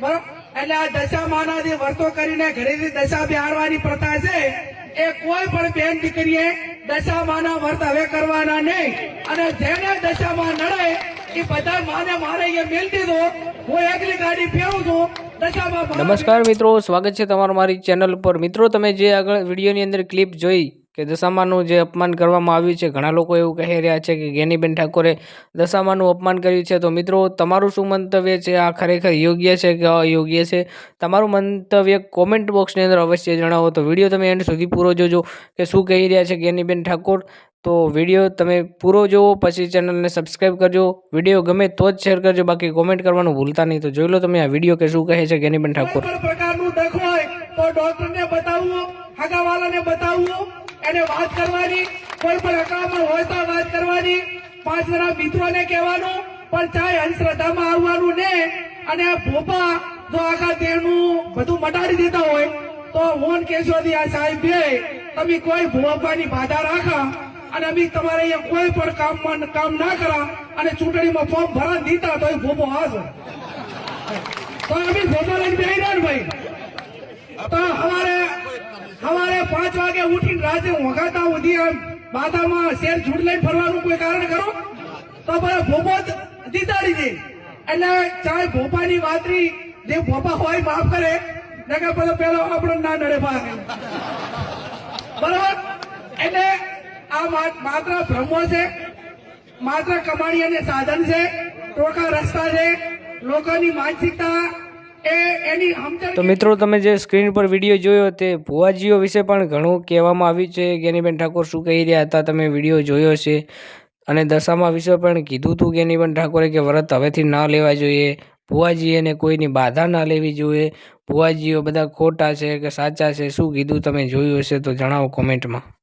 બરોબર? એટલે આ દશા માનાથી વર્તો કરીને ઘરેથી દશા બિહારવાની પ્રથા છે. એ કોઈ પણ બેન દીકરીએ દશા માના વર્ત હવે કરવાના નહીં. અને જેને દશામાં નડે, એ બધા માને મારે એ મેલ દીધો. હું એકલી ગાડી ફેરું છું. નમસ્કાર મિત્રો, સ્વાગત છે તમારું મારી ચેનલ પર. મિત્રો, તમે જે આગળ વિડીયોની અંદર ક્લિપ જોઈ કે દશામાનું જે અપમાન કરવામાં આવ્યું છે, ઘણા લોકો એવું કહી રહ્યા છે કે ગેનીબેન ઠાકોરે દશામાનું અપમાન કર્યું છે. તો મિત્રો, તમારું શું મંતવ્ય છે? આ ખરેખર યોગ્ય છે કે અયોગ્ય છે? તમારું મંતવ્ય કોમેન્ટ બોક્સની અંદર અવશ્ય જણાવો. તો વીડિયો તમે એન્ડ સુધી પૂરો જોજો કે શું કહી રહ્યા છે ગેનીબેન ઠાકોર. તો વીડિયો તમે પૂરો જોવો, પછી ચેનલને સબસ્ક્રાઈબ કરજો. વીડિયો ગમે તો જ શેર કરજો, બાકી કોમેન્ટ કરવાનું ભૂલતા નહીં. તો જોઈ લો તમે આ વીડિયો કે શું કહે છે ગેનીબેન ઠાકોર. તો ડોક્ટરને બતાવવું હગાવાલાને બતાવવું એને વાત કરવાની, કોઈ પણ અકળામણ હોય તો વાત કરવાની. પાંચ જણા મિત્રોને કહેવાનું, પણ ચાહે અંધશ્રદ્ધામાં આવવાનું ને, અને ભોપા જો આખા તેનું બધું મટાડી દેતા હોય, તો હું કેશોદી આ સાહેબ બે, તમે કોઈ ભોપાની બાધા રાખા, અને અમે તમારે અહીંયા કોઈ પણ કામમાં કામ ના કરા, અને ચૂંટણીમાં ફોર્મ ભરા દીધા તો એ ભોપો હાશે તો અમે ભોપો લઈને બેહી રહ્યા ભાઈ. તો હવારે પાંચ વાગે ઉઠીને રાતે વગાતા સુધી આમ માથામાં શેર છૂટ લઈને ફરવાનું કોઈ કારણ કરો તો બધા ભોપો જીતાડી દે. એટલે ચાહે ભોપાની વાતરી જે ભોપા હોય માફ કરે. નકર પેલો પેલો આપણો ના નડે ભાગ. બરાબર? એટલે આ માત્ર ભ્રમો છે, માત્ર કમાણી અને સાધન છે, ટોકા રસ્તા છે, લોકોની માનસિકતા તો મિત્રો તમે જે સ્ક્રીન પર વીડિયો જોયો તે ભુવાજીઓ વિશે પણ ઘણું કહેવામાં આવ્યું છે. જ્ઞાનીબેન ઠાકોર શું કહી રહ્યા હતા તમે વીડિયો જોયો છે? અને દશામાં વિશે પણ કીધું હતું જ્ઞાનીબેન ઠાકોરે કે વ્રત હવેથી ના લેવા જોઈએ. ભુવાજીએને કોઈની બાધા ના લેવી જોઈએ. ભુવાજીઓ બધા ખોટા છે કે સાચા છે? શું કીધું તમે જોયું હશે તો જણાવો કોમેન્ટમાં.